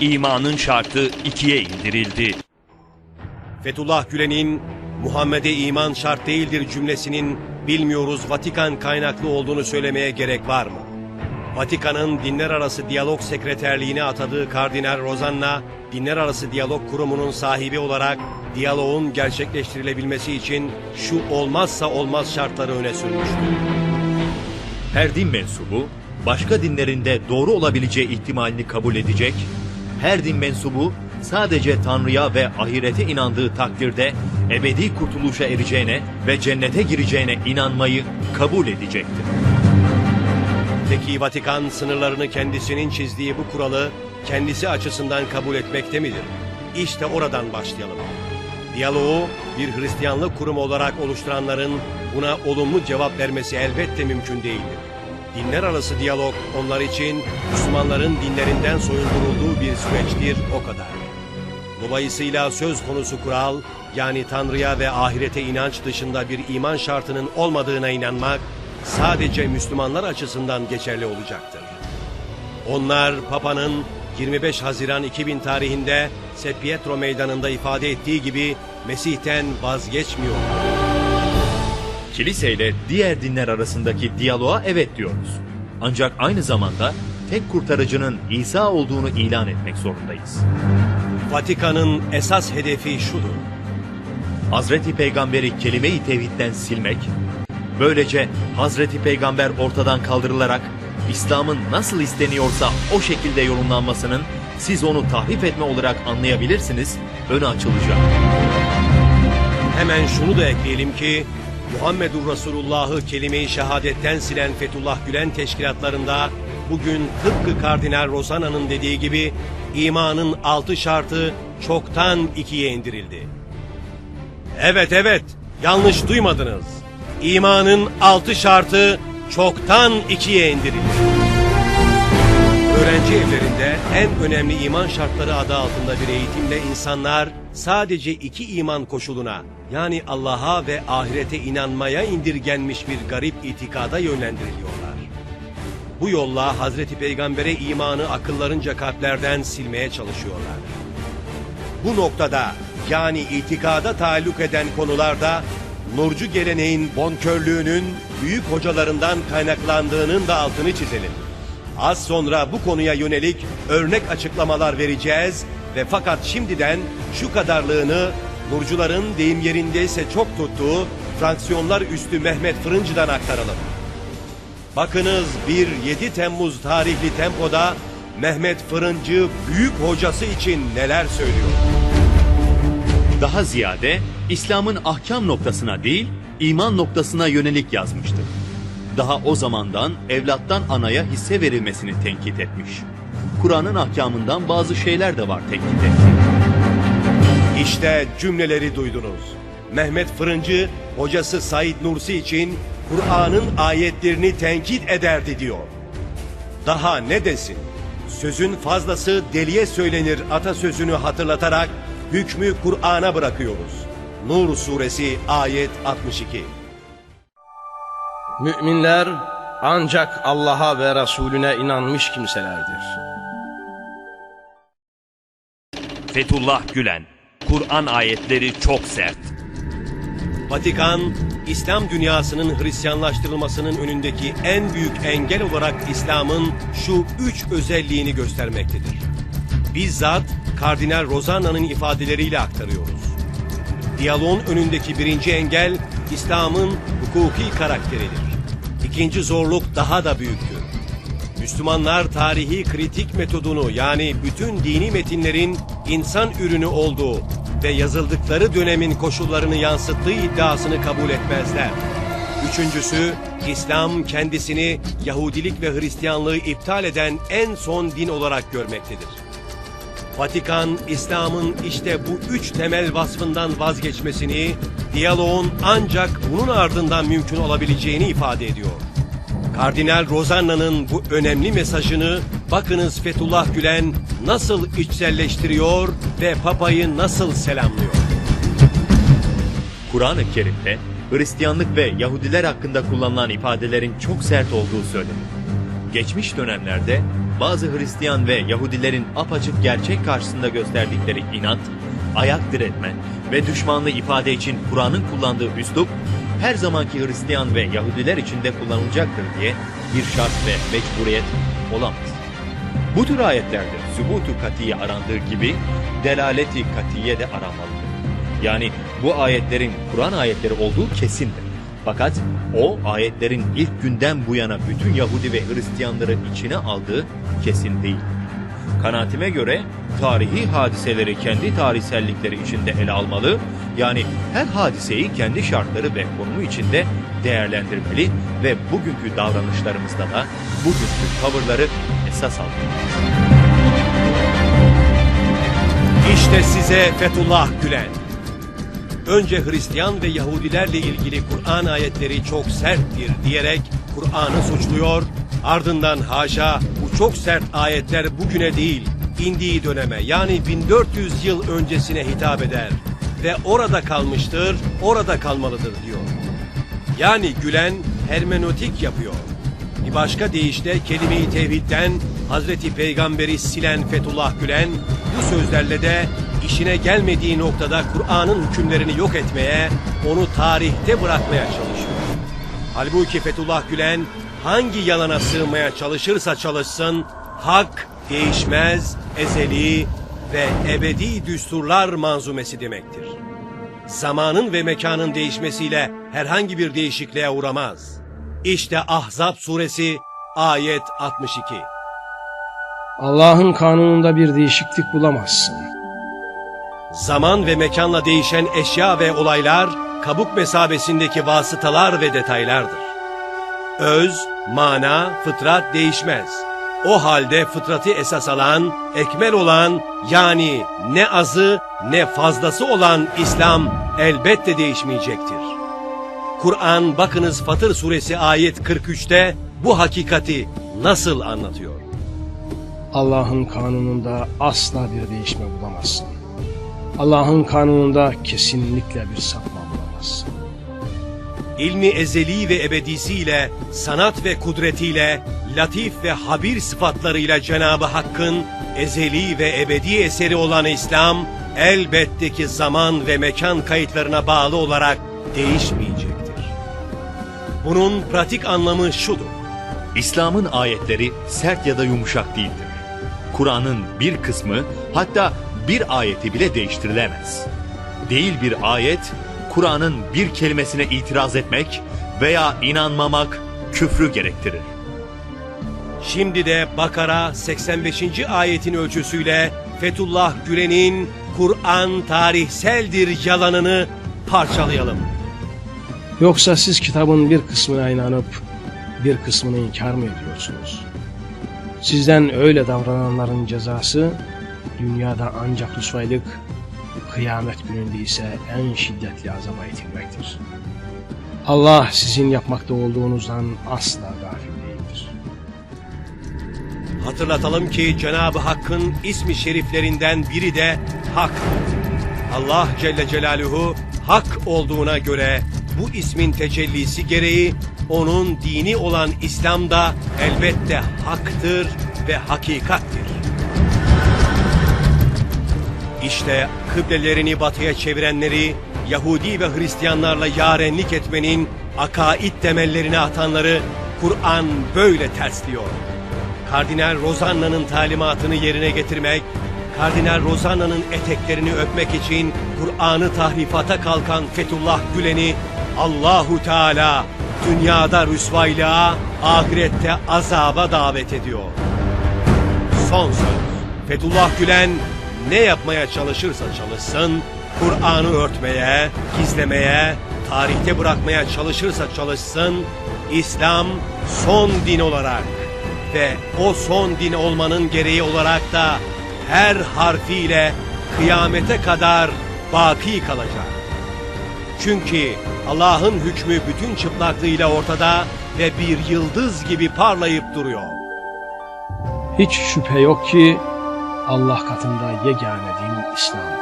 imanın şartı ikiye indirildi. Fethullah Gülen'in Muhammed'e iman şart değildir cümlesinin bilmiyoruz Vatikan kaynaklı olduğunu söylemeye gerek var mı? Vatikan'ın dinler arası diyalog sekreterliğine atadığı Kardinal Rozanna, dinler arası diyalog kurumunun sahibi olarak diyaloğun gerçekleştirilebilmesi için şu olmazsa olmaz şartları öne sürmüştür. Her din mensubu başka dinlerinde doğru olabileceği ihtimalini kabul edecek, her din mensubu sadece Tanrı'ya ve ahirete inandığı takdirde ebedi kurtuluşa ereceğine ve cennete gireceğine inanmayı kabul edecektir. Peki Vatikan sınırlarını kendisinin çizdiği bu kuralı kendisi açısından kabul etmekte midir? İşte oradan başlayalım. Diyaloğu bir Hristiyanlık kurumu olarak oluşturanların buna olumlu cevap vermesi elbette mümkün değildir. Dinler arası diyalog onlar için Müslümanların dinlerinden soyundurulduğu bir süreçtir o kadar. Dolayısıyla söz konusu kural yani Tanrı'ya ve ahirete inanç dışında bir iman şartının olmadığına inanmak sadece Müslümanlar açısından geçerli olacaktır. Onlar Papa'nın 25 Haziran 2000 tarihinde St. Pietro Meydanı'nda ifade ettiği gibi Mesih'ten vazgeçmiyor. Kiliseyle diğer dinler arasındaki diyaloğa evet diyoruz. Ancak aynı zamanda tek kurtarıcının İsa olduğunu ilan etmek zorundayız. Vatikan'ın esas hedefi şudur. Hazreti Peygamberi kelime-i tevhidden silmek, böylece Hazreti Peygamber ortadan kaldırılarak İslam'ın nasıl isteniyorsa o şekilde yorumlanmasının siz onu tahrif etme olarak anlayabilirsiniz, önü açılacak. Hemen şunu da ekleyelim ki Muhammedur Resulullah'ı kelime-i şehadetten silen Fethullah Gülen teşkilatlarında bugün tıpkı Kardinal Rosana'nın dediği gibi imanın altı şartı çoktan ikiye indirildi. Evet evet yanlış duymadınız. İmanın altı şartı çoktan ikiye indirildi. Öğrenci evlerinde en önemli iman şartları adı altında bir eğitimle insanlar sadece iki iman koşuluna yani Allah'a ve ahirete inanmaya indirgenmiş bir garip itikada yönlendiriliyorlar. Bu yolla Hazreti Peygamber'e imanı akıllarınca kalplerden silmeye çalışıyorlar. Bu noktada yani itikada taalluk eden konularda Nurcu geleneğin bonkörlüğünün büyük hocalarından kaynaklandığının da altını çizelim. Az sonra bu konuya yönelik örnek açıklamalar vereceğiz ve fakat şimdiden şu kadarlığını Nurcuların deyim yerindeyse çok tuttuğu fraksiyonlar üstü Mehmet Fırıncı'dan aktaralım. Bakınız bir 7 Temmuz tarihli tempoda Mehmet Fırıncı büyük hocası için neler söylüyor. Daha ziyade İslam'ın ahkam noktasına değil, iman noktasına yönelik yazmıştır. Daha o zamandan evlattan anaya hisse verilmesini tenkit etmiş. Kur'an'ın ahkamından bazı şeyler de var tenkit ettiği. İşte cümleleri duydunuz. Mehmet Fırıncı hocası Said Nursi için Kur'an'ın ayetlerini tenkit ederdi diyor. Daha ne desin? Sözün fazlası deliye söylenir atasözünü hatırlatarak hükmü Kur'an'a bırakıyoruz. Nur suresi ayet 62. Müminler ancak Allah'a ve Resulüne inanmış kimselerdir. Fethullah Gülen, Kur'an ayetleri çok sert. Vatikan, İslam dünyasının Hristiyanlaştırılmasının önündeki en büyük engel olarak İslam'ın şu üç özelliğini göstermektedir. Bizzat Kardinal Rozana'nın ifadeleriyle aktarıyoruz. Diyaloğun önündeki birinci engel İslam'ın hukuki karakteridir. İkinci zorluk daha da büyüktür. Müslümanlar tarihi kritik metodunu yani bütün dini metinlerin insan ürünü olduğu ve yazıldıkları dönemin koşullarını yansıttığı iddiasını kabul etmezler. Üçüncüsü, İslam kendisini Yahudilik ve Hristiyanlığı iptal eden en son din olarak görmektedir. Vatikan, İslam'ın işte bu üç temel vasfından vazgeçmesini, diyaloğun ancak bunun ardından mümkün olabileceğini ifade ediyor. Kardinal Rozanna'nın bu önemli mesajını bakınız Fethullah Gülen nasıl içselleştiriyor ve Papa'yı nasıl selamlıyor. Kur'an-ı Kerim'de Hristiyanlık ve Yahudiler hakkında kullanılan ifadelerin çok sert olduğu söylenir. Geçmiş dönemlerde bazı Hristiyan ve Yahudilerin apaçık gerçek karşısında gösterdikleri inat, ayak diretme ve düşmanlığı ifade için Kur'an'ın kullandığı üslup her zamanki Hristiyan ve Yahudiler için de kullanılacaktır diye bir şart ve mecburiyet olamaz. Bu tür ayetlerde sübutu katiye arandığı gibi delaleti katiye de aranmalıdır. Yani bu ayetlerin Kur'an ayetleri olduğu kesindir. Fakat o ayetlerin ilk günden bu yana bütün Yahudi ve Hristiyanları içine aldığı kesin değil. Kanaatime göre tarihi hadiseleri kendi tarihsellikleri içinde ele almalı, yani her hadiseyi kendi şartları ve konumu içinde değerlendirmeli ve bugünkü davranışlarımızda da bugünkü tavırları esas almalı. İşte size Fethullah Gülen. Önce Hristiyan ve Yahudilerle ilgili Kur'an ayetleri çok serttir diyerek Kur'an'ı suçluyor. Ardından haşa bu çok sert ayetler bugüne değil indiği döneme yani 1400 yıl öncesine hitap eder ve orada kalmıştır, orada kalmalıdır diyor. Yani Gülen hermenötik yapıyor. Bir başka deyişle kelime-i tevhidden Hazreti Peygamber'i silen Fethullah Gülen bu sözlerle de işine gelmediği noktada Kur'an'ın hükümlerini yok etmeye, onu tarihte bırakmaya çalışıyor. Halbuki Fethullah Gülen hangi yalana sığmaya çalışırsa çalışsın, hak değişmez, ezeli ve ebedi düsturlar manzumesi demektir. Zamanın ve mekanın değişmesiyle herhangi bir değişikliğe uğramaz. İşte Ahzab suresi ayet 62. Allah'ın kanununda bir değişiklik bulamazsın. Zaman ve mekanla değişen eşya ve olaylar kabuk mesabesindeki vasıtalar ve detaylardır. Öz, mana, fıtrat değişmez. O halde fıtratı esas alan, ekmel olan yani ne azı ne fazlası olan İslam elbette değişmeyecektir. Kur'an bakınız Fatır suresi ayet 43'te bu hakikati nasıl anlatıyor? Allah'ın kanununda asla bir değişme bulamazsın. Allah'ın kanununda kesinlikle bir sapma bulamazsın. İlmi ezeli ve ebedisiyle, sanat ve kudretiyle, latif ve habir sıfatlarıyla Cenabı Hakk'ın ezeli ve ebedi eseri olan İslam, elbette ki zaman ve mekan kayıtlarına bağlı olarak değişmeyecektir. Bunun pratik anlamı şudur. İslam'ın ayetleri sert ya da yumuşak değildir. Kur'an'ın bir kısmı hatta bir ayeti bile değiştirilemez. Değil bir ayet, Kur'an'ın bir kelimesine itiraz etmek veya inanmamak küfrü gerektirir. Şimdi de Bakara 85. ayetin ölçüsüyle Fethullah Gülen'in Kur'an tarihseldir yalanını parçalayalım. Yoksa siz kitabın bir kısmına inanıp bir kısmını inkar mı ediyorsunuz? Sizden öyle davrananların cezası dünyada ancak rüsvaylık, kıyamet gününde ise en şiddetli azaba itilmektir. Allah sizin yapmakta olduğunuzdan asla gafil değildir. Hatırlatalım ki Cenab-ı Hakk'ın ismi şeriflerinden biri de Hak. Allah Celle Celaluhu Hak olduğuna göre bu ismin tecellisi gereği onun dini olan İslam da elbette haktır ve hakikattir. İşte kıblelerini batıya çevirenleri, Yahudi ve Hristiyanlarla yarenlik etmenin akaid temellerini atanları Kur'an böyle tersliyor. Kardinal Rozanna'nın talimatını yerine getirmek, Kardinal Rozanna'nın eteklerini öpmek için Kur'an'ı tahrifata kalkan Fethullah Gülen'i Allahu Teala dünyada rüsvaylığa, ahirette azaba davet ediyor. Son söz. Fethullah Gülen ne yapmaya çalışırsa çalışsın, Kur'an'ı örtmeye, gizlemeye, tarihte bırakmaya çalışırsa çalışsın, İslam son din olarak ve o son din olmanın gereği olarak da her harfiyle kıyamete kadar baki kalacak. Çünkü Allah'ın hükmü bütün çıplaklığıyla ortada ve bir yıldız gibi parlayıp duruyor. Hiç şüphe yok ki Allah katında yegane din İslam'dır.